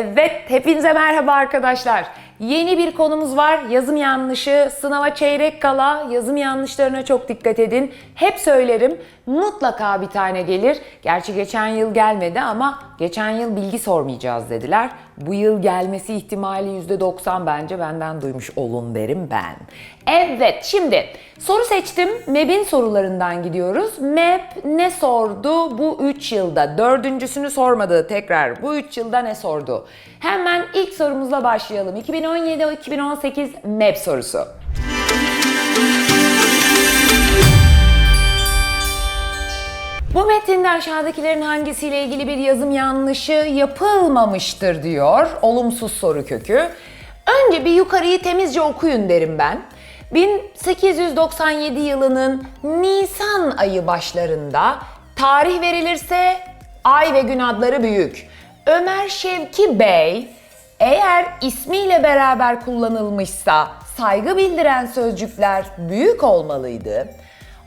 Evet, hepinize merhaba arkadaşlar. Yeni bir konumuz var. Yazım yanlışı. Sınava çeyrek kala yazım yanlışlarına çok dikkat edin. Hep söylerim. Mutlaka bir tane gelir. Gerçi geçen yıl gelmedi ama geçen yıl bilgi sormayacağız dediler. Bu yıl gelmesi ihtimali %90 bence benden duymuş olun derim ben. Evet, şimdi soru seçtim. MEB'in sorularından gidiyoruz. MEB ne sordu bu 3 yılda? Dördüncüsünü sormadı tekrar. Bu 3 yılda ne sordu? Hemen ilk sorumuzla başlayalım. 2017-2018 MEB sorusu. Metinde aşağıdakilerin hangisiyle ilgili bir yazım yanlışı yapılmamıştır diyor. Olumsuz soru kökü. Önce bir yukarıyı temizce okuyun derim ben. 1897 yılının Nisan ayı başlarında tarih verilirse ay ve gün adları büyük. Ömer Şevki Bey eğer ismiyle beraber kullanılmışsa saygı bildiren sözcükler büyük olmalıydı.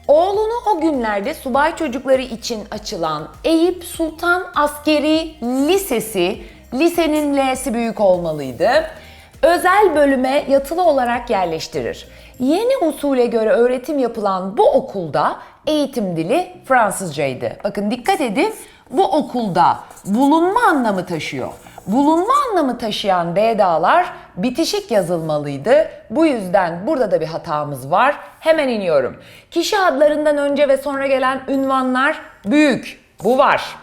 Oğlunu o günlerde subay çocukları için açılan Eyüp Sultan Askeri Lisesi, lisenin L'si büyük olmalıydı. Özel bölüme yatılı olarak yerleştirir. Yeni usule göre öğretim yapılan bu okulda eğitim dili Fransızcaydı. Bakın dikkat edin bu okulda bulunma anlamı taşıyor. Bulunma anlamı taşıyan D'dalar bitişik yazılmalıydı. Bu yüzden burada da bir hatamız var. Hemen iniyorum. Kişi adlarından önce ve sonra gelen ünvanlar büyük. Bu var.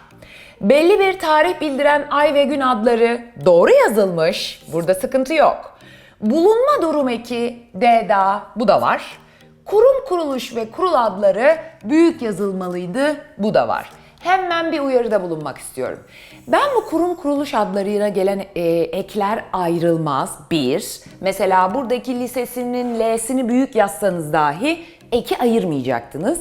Belli bir tarih bildiren ay ve gün adları doğru yazılmış. Burada sıkıntı yok. Bulunma durum eki D'da bu da var. Kurum kuruluş ve kurul adları büyük yazılmalıydı. Bu da var. Hemen bir uyarıda bulunmak istiyorum. Ben bu kurum kuruluş adlarıyla gelen e, ekler ayrılmaz. Bir, mesela buradaki lisesinin L'sini büyük yazsanız dahi eki ayırmayacaktınız.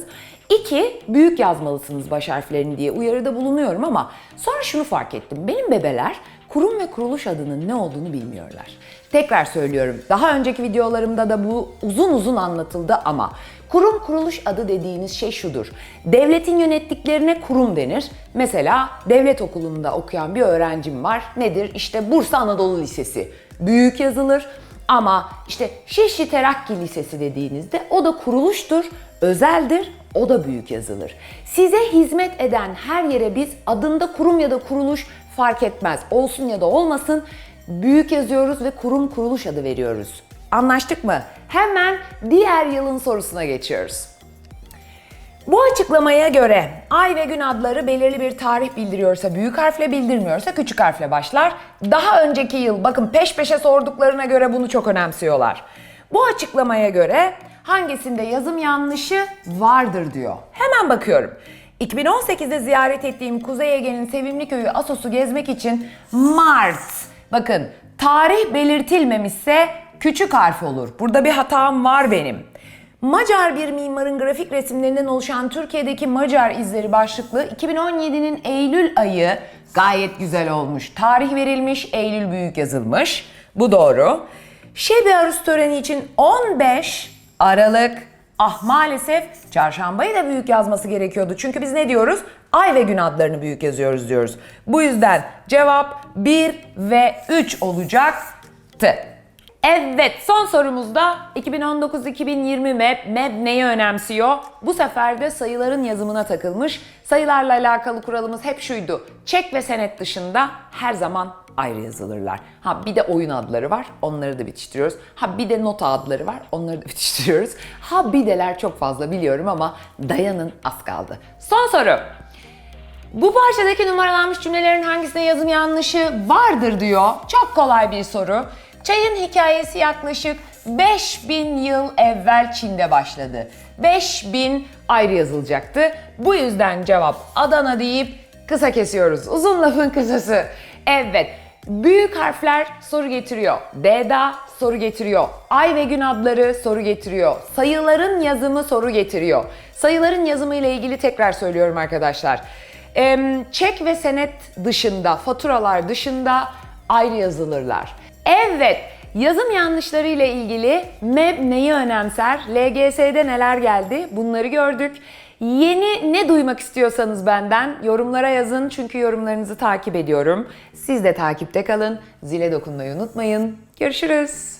İki, büyük yazmalısınız baş harflerini diye uyarıda bulunuyorum ama sonra şunu fark ettim. Benim bebeler kurum ve kuruluş adının ne olduğunu bilmiyorlar. Tekrar söylüyorum. Daha önceki videolarımda da bu uzun uzun anlatıldı ama kurum kuruluş adı dediğiniz şey şudur. Devletin yönettiklerine kurum denir. Mesela devlet okulunda okuyan bir öğrencim var. Nedir? İşte Bursa Anadolu Lisesi. Büyük yazılır. Ama işte Şişli Terakki Lisesi dediğinizde o da kuruluştur, özeldir, o da büyük yazılır. Size hizmet eden her yere biz adında kurum ya da kuruluş fark etmez. Olsun ya da olmasın büyük yazıyoruz ve kurum kuruluş adı veriyoruz. Anlaştık mı? Hemen diğer yılın sorusuna geçiyoruz. Bu açıklamaya göre ay ve gün adları belirli bir tarih bildiriyorsa büyük harfle bildirmiyorsa küçük harfle başlar. Daha önceki yıl bakın peş peşe sorduklarına göre bunu çok önemsiyorlar. Bu açıklamaya göre hangisinde yazım yanlışı vardır diyor. Hemen bakıyorum. 2018'de ziyaret ettiğim Kuzey Ege'nin sevimli köyü Asos'u gezmek için Mart. Bakın tarih belirtilmemişse küçük harf olur. Burada bir hatam var benim. Macar bir mimarın grafik resimlerinden oluşan Türkiye'deki Macar izleri başlıklı 2017'nin Eylül ayı gayet güzel olmuş. Tarih verilmiş, Eylül büyük yazılmış. Bu doğru. Şebi Arus töreni için 15 Aralık. Ah maalesef çarşambayı da büyük yazması gerekiyordu. Çünkü biz ne diyoruz? Ay ve gün adlarını büyük yazıyoruz diyoruz. Bu yüzden cevap 1 ve 3 olacaktı. Evet son sorumuzda 2019-2020 MEB, MEB neyi önemsiyor? Bu sefer de sayıların yazımına takılmış. Sayılarla alakalı kuralımız hep şuydu. Çek ve senet dışında her zaman ayrı yazılırlar. Ha bir de oyun adları var. Onları da bitiştiriyoruz. Ha bir de nota adları var. Onları da bitiştiriyoruz. Ha bir deler çok fazla biliyorum ama dayanın az kaldı. Son soru. Bu parçadaki numaralanmış cümlelerin hangisine yazım yanlışı vardır diyor. Çok kolay bir soru. Çayın hikayesi yaklaşık 5000 yıl evvel Çin'de başladı. 5000 ayrı yazılacaktı. Bu yüzden cevap Adana deyip kısa kesiyoruz. Uzun lafın kısası. Evet. Büyük harfler soru getiriyor. D'da soru getiriyor. Ay ve gün adları soru getiriyor. Sayıların yazımı soru getiriyor. Sayıların yazımı ile ilgili tekrar söylüyorum arkadaşlar. Çek ve senet dışında, faturalar dışında ayrı yazılırlar. Evet, yazım yanlışları ile ilgili MEB neyi önemser? LGS'de neler geldi? Bunları gördük. Yeni ne duymak istiyorsanız benden yorumlara yazın çünkü yorumlarınızı takip ediyorum. Siz de takipte kalın. Zile dokunmayı unutmayın. Görüşürüz.